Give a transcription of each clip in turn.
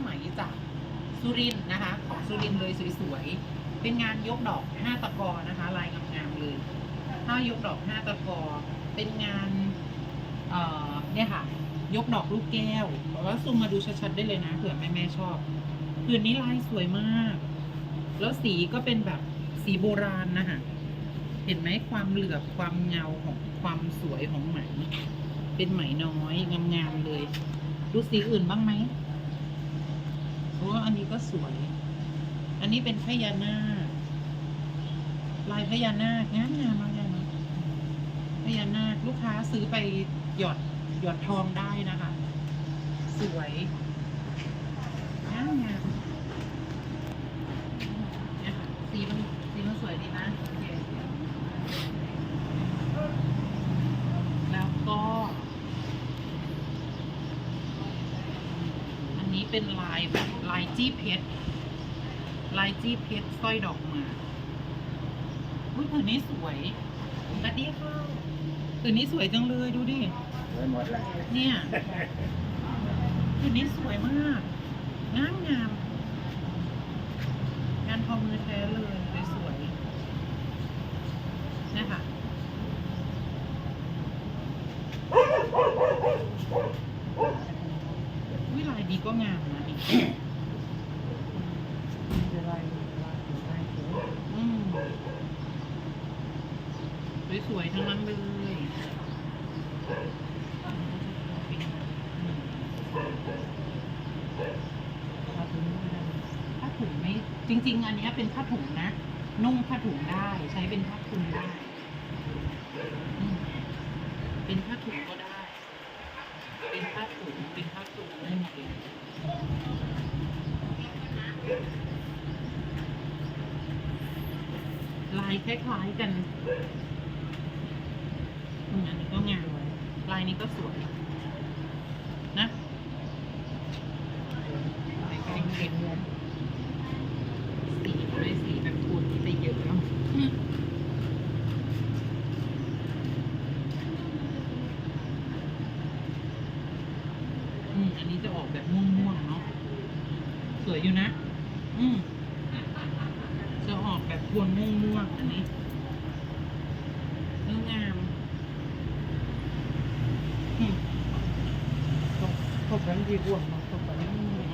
ไหมจากสุรินนะคะ ของสุรินเลยสวยๆ เป็นงานยกดอกห้าตะกอนะคะ ลายงามๆเลยถ้ายกดอกห้าตะกอ เป็นงานเอ่อเนี่ยค่ะ ยกดอกลูกแก้วแล้วซูมมาดูชัดๆได้เลยนะเผื่อแม่ๆชอบคืนนี้ลายสวยมาก แล้วสีก็เป็นแบบสีโบราณนะคะเห็นไหมความเหลือบความเงาของความสวยของไหม เป็นไหมน้อยงามๆเลย ดูสีอื่นบ้างไหม โอ้อันนี้ก็สวย อันนี้เป็นพญานาคลายพญานาคงามงามมากเลยนาะพญานาคลูกค้าซื้อไปหยอดหยอดทองได้นะคะ สวยงามงามเนี่ยค่ะสีมันสีมันสวยดีนะโอเคแล้วก็ อันนี้ เป็นลายแบบลายจี้เพชร ลายจี้เพชรสร้อยดอกหมากอุ้ยผืนนี้สวยสวัสดีค่ะผืนนี้สวยจังเลยดูดิไว้หมดแล้วเนี่ยผืนนี้สวยมาก งามงาม งานทอมือแท้เลยสวยๆนะคะ วิลายดี ก็งามนะนี่จะไล่ไล่ไล่เสืออืมสวยๆทั้งนั้นเลยผ้าถุงไม่จริง ๆ อันนี้เป็นผ้าถุงนะ นุ่งผ้าถุงได้ใช้เป็นผ้าคลุมได้ เป็นผ้าถุงก็ได้ เป็นผ้าถุงเป็นผ้าคลุมได้หมดเลย ลายคล้ายๆกันงานนี้ก็งามลายนี้ก็สวย นะลายใกล้เคียงกันสีด้วยสีแบบโทนที่ไปเยอะเนาะอืม อืมอันนี้จะออกแบบม่วงๆเนาะสวยอยู่นะ อืมจะออกแบบพวนม่วงๆอันนี้เนื้องามอืมเขาแข็งดีกว่าเขาแข็ง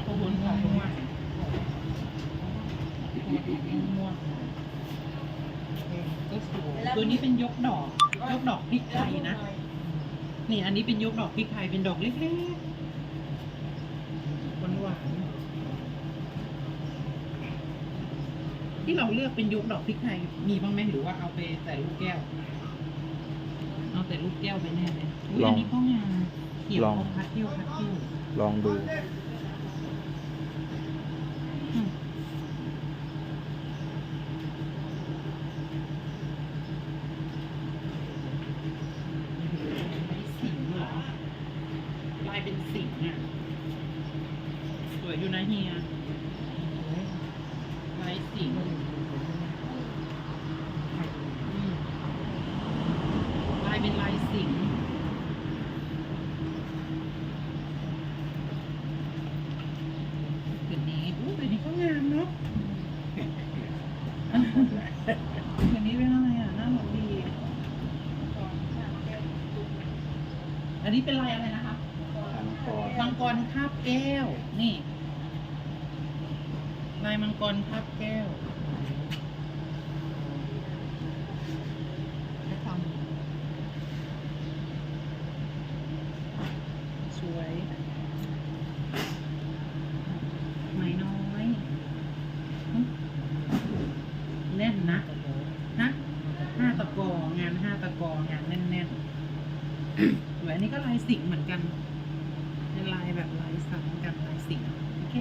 โอ้โหม่วงม่วงม่วงก็สวยตัวนี้เป็นยกดอก ยกดอกพริกไทยนะ นี่อันนี้เป็นยกดอกพริกไทยเป็นดอกเล็กๆ หวานหวานๆที่เราเลือกเป็นยกดอกพริกไทย มีบ้างไหมหรือว่าเอาไปใส่ลูกแก้ว เอาแต่ลูกแก้วไปแน่เลยอุ๊ยลองอันนี้ก็งามเขียวลองพัดเที่ยวพัดเที่ยวลองดูอืมสิงห์เหรอลายเป็นสิงห์อะส วยอยู่นะเฮียลายสิงห์อืมลายเป็นลายสิงห์คืนนี้อู้คืนนี้ก็งามเนาะคืนนี้เป็นอะไรอะน่ารักดี อันนี้เป็นลายอะไรนะคะทางคอมังกรคาบแก้ว นี่ ลายมังกรคาบแก้วให้ความสวยไหมน้อยหึแน่นนะนะห้าตะกองานห้าตะกองานแน่นๆสวยอันนี้ก็ลายสิงห์เหมือนกัน เป็นลายแบบลายซ้ำกันลายสิงห์โอเค